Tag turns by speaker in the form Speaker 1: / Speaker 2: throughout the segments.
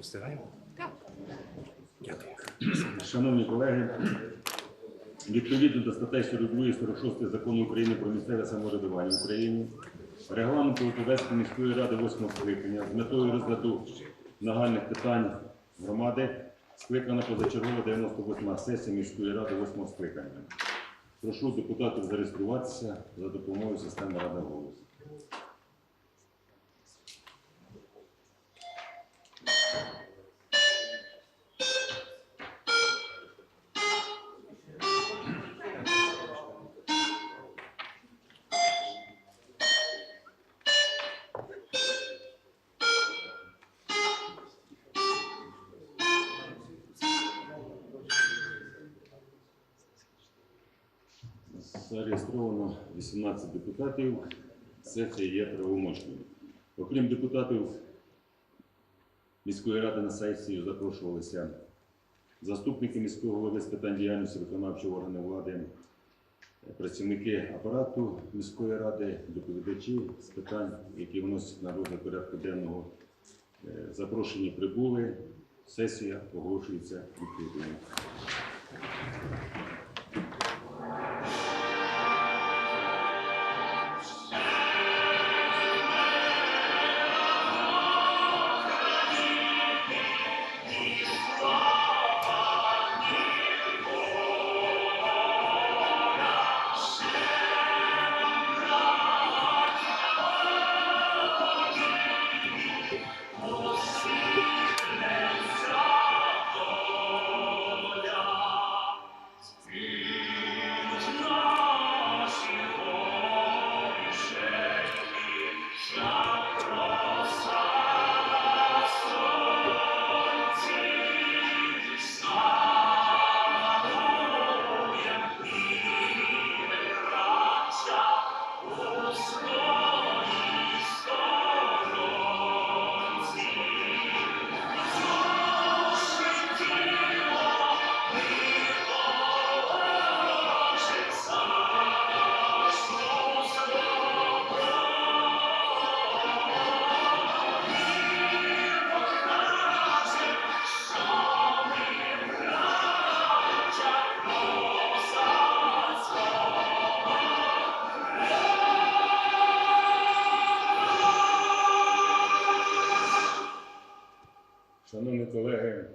Speaker 1: Встигаємо?
Speaker 2: Так.
Speaker 1: Дякую.
Speaker 3: Шановні колеги, відповідно до статей 42 і 46 закону України про місцеве самоврядування в Україні, регламенту Готовецької міської ради 8 скликання з метою розгляду нагальних питань громади скликана позачергова 98 сесія міської ради 8 скликання. Прошу депутатів зареєструватися за допомогою системи Рада голос. Зареєстровано 18 депутатів. Сесія є правомочною. Окрім депутатів міської ради на сесію запрошувалися заступники міського голови з питань діяльності виконавчого органу влади, працівники апарату міської ради, доповідачі з питань, які вносять на розгляд порядку денного. Е, Запрошені прибули. Сесія оголошується відкритою. Шановні колеги,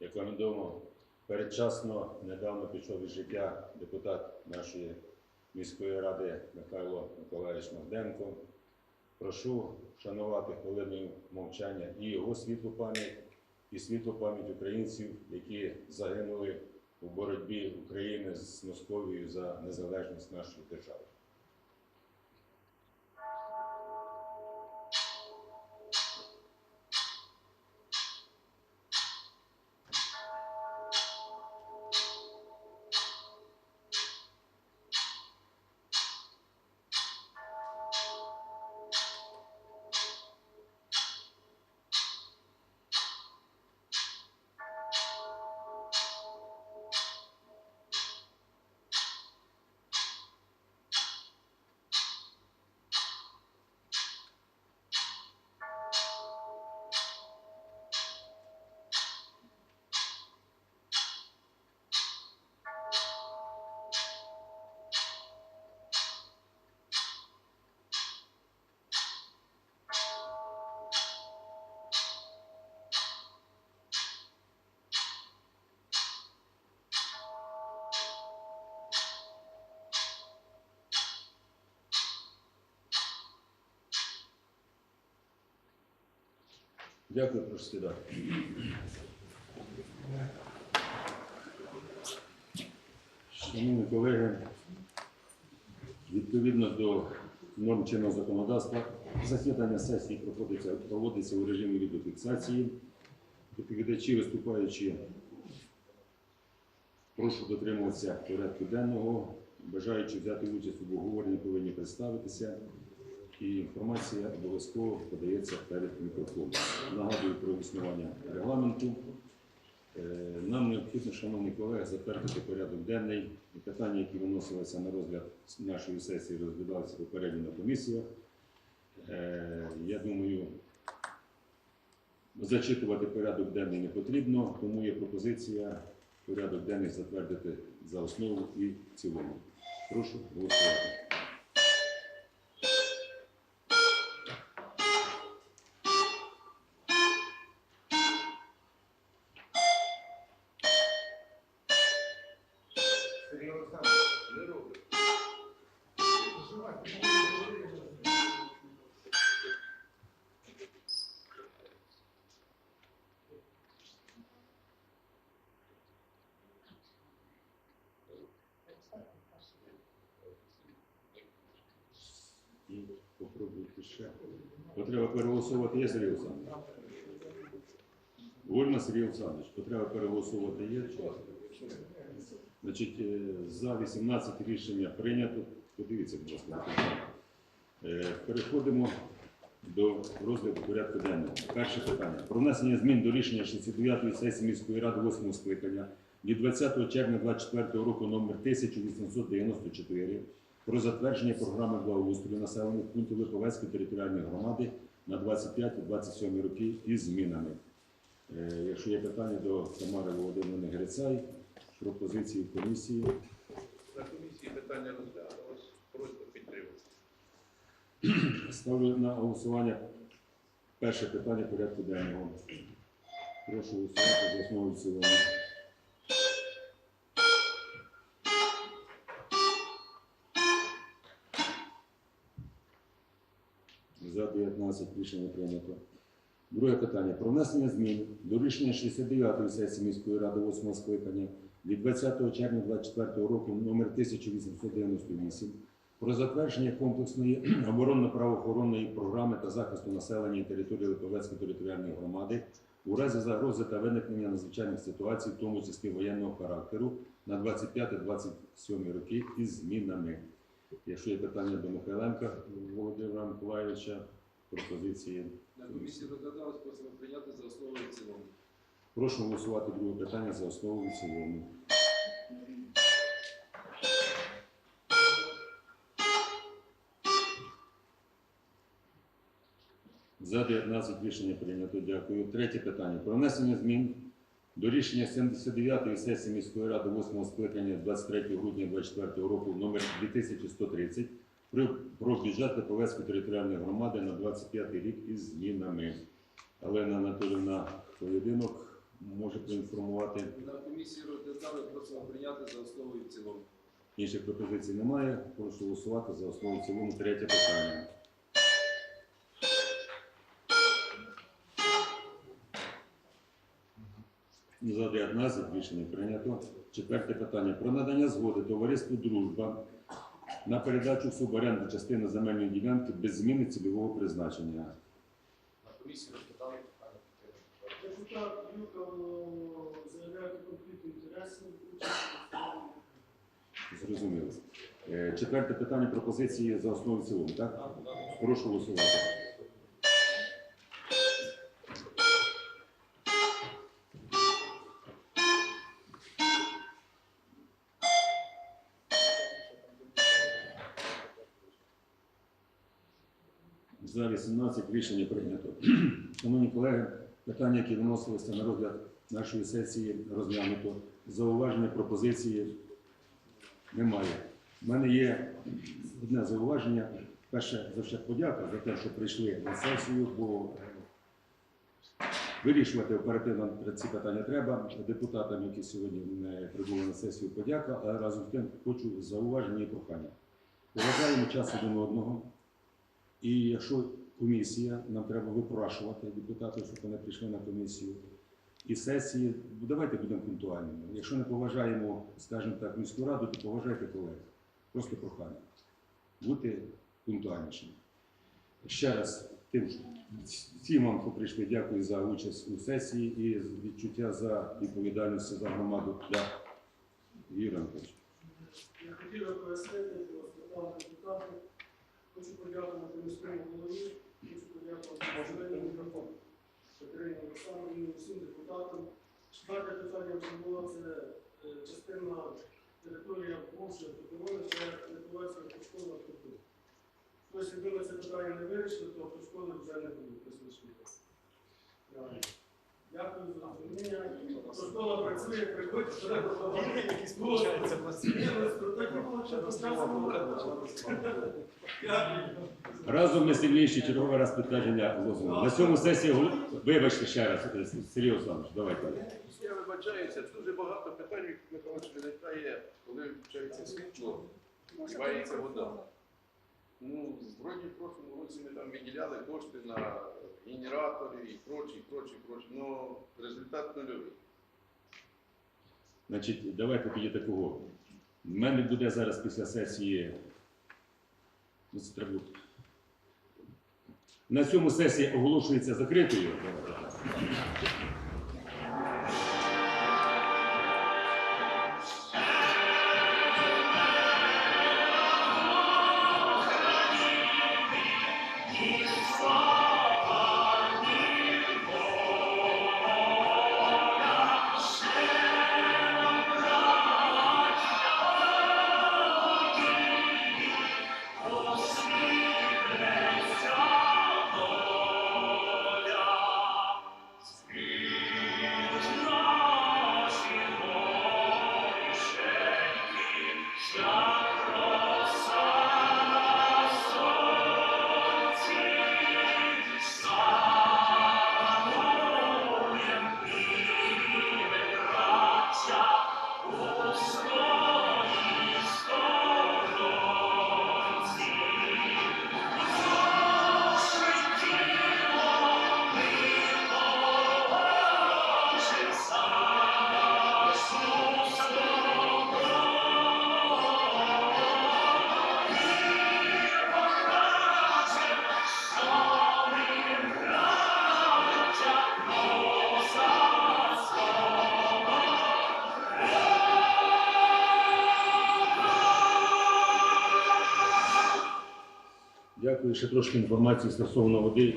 Speaker 3: як вам відомо, передчасно недавно пішов із життя депутат нашої міської ради Михайло Миколаївич Магденко. Прошу шанувати хвилиною мовчання і його світлу пам'ять, і світлу пам'ять українців, які загинули у боротьбі України з Московією за незалежність нашої держави. Дякую, прошу сідати. Шановні колеги, відповідно до норм чинного законодавства, засідання сесії проходиться, проводиться у режимі відеофіксації. Доповідачі, виступаючи, прошу дотримуватися порядку денного. Бажаючи взяти участь у обговоренні, повинні представитися. І інформація обов'язково подається перед мікрофоном. Нагадую про існування регламенту. Е, Нам необхідно, шановні колеги, затвердити порядок денний. Питання, які виносилися на розгляд нашої сесії, розглядалися попередньо на комісіях. Е, Я думаю, Зачитувати порядок денний не потрібно, тому є пропозиція порядок денний затвердити за основу і в цілому. Прошу голосувати. Попробуйте ще. Потреба переголосувати є, Сергій Олександрович? Вольно, Сергій Олександрович, потреба переголосувати є? Значить, е, за 18 рішення прийнято. Подивіться, будь ласка. Е, Переходимо до розгляду порядку денного. Перше питання. Про внесення змін до рішення 69-ї сесії міської ради 8 скликання від 20 червня 2024 року номер 1894 про затвердження програми благоустрою населених пунктів Липовецької територіальної громади на 25-27 роки із змінами. Е, Якщо є питання до Тамари Володимирівни Грицай, пропозиції комісії.
Speaker 1: На комісії питання розглядалось, просьба підтримати.
Speaker 3: Ставлю на голосування перше питання порядку денного. Прошу голосувати за основу цілому. За 19 рішення прийнято. Друге питання. Про внесення змін до рішення 69-ї сесії міської ради 8 скликання від 20 червня 2024 року номер 1898 про затвердження комплексної оборонно-правоохоронної програми та захисту населення і території Липовецької територіальної громади у разі загрози та виникнення надзвичайних ситуацій, в тому числі воєнного характеру, на 25-27 роки із змінами. Якщо є питання до Михайленка Володимира Миколаївича, пропозиції.
Speaker 2: На комісії розглядалось, просимо прийняти за основу і в цілому.
Speaker 3: Прошу голосувати друге питання за основу і цілому. За 19 рішення прийнято. Дякую. Третє питання. Про внесення змін до рішення 79-ї сесії міської ради 8 скликання 23 грудня 2024 року номер 2130 про, бюджет Липовецької територіальної громади на 25 рік із змінами. Галина Анатолівна Поєдинок може проінформувати.
Speaker 2: На комісії розглядали, просимо прийняти за основу і в цілому.
Speaker 3: Інших пропозицій немає. Прошу голосувати за основу і в цілому. Третє питання. За 19 рішення прийнято. Четверте питання. Про надання згоди товариству Дружба на передачу в суборенду частини земельної ділянки без зміни цільового призначення.
Speaker 2: На комісії
Speaker 4: Депутат Юка заявляє конфлікт інтересів.
Speaker 3: Зрозуміло. Е, Четверте питання пропозиції за основу в цілому, так? Прошу голосувати. За 18 рішення прийнято. Шановні колеги, питання, які виносилися на розгляд нашої сесії, розглянуто. Зауваження, пропозиції немає. У мене є одне зауваження. Перше, за все подяка за те, що прийшли на сесію, бо вирішувати оперативно ці питання треба. Депутатам, які сьогодні прибули на сесію, подяка, а разом з тим хочу зауваження і прохання. Поважаємо час один одного. І якщо комісія, нам треба випрашувати депутатів, щоб вони прийшли на комісію. І сесії, давайте будемо пунктуальними. Якщо не поважаємо, скажімо так, міську раду, то поважайте колег. Просто прохання. Бути пунктуальнішими. Ще раз тим, всім вам, хто прийшли, дякую за участь у сесії і відчуття за відповідальність за громаду для Юрій Анатолійович.
Speaker 4: Я хотів би пояснити, що депутати. Хочу подякувати міському голові, мікрофон. Катерині Олександрівні, усім депутатам. Четверте питання вже було це е, частина територія бувшої Петровини, це Липовецька школа культури. Тобто, якби ми це питання не вирішили, то школи вже не буде присутні. Дякую за розуміння. Школа працює, ну, було, що розказано.
Speaker 3: Разом ми сильніші, черговий раз підтвердження лозунгу. На цьому сесії вибачте ще раз, е, Сергій Олександрович, давайте.
Speaker 1: Я вибачаюся, дуже багато питань, Михайлович, виникає, коли включається світло, вливається вода. Ну, вроді в прошлому році ми там виділяли кошти на генератори і прочі, прочі, прочі, але результат нульовий.
Speaker 3: Значить, давайте тоді такого. У мене буде зараз після сесії. Ну. На цьому сесія оголошується закритою. Ще трошки інформації стосовно води.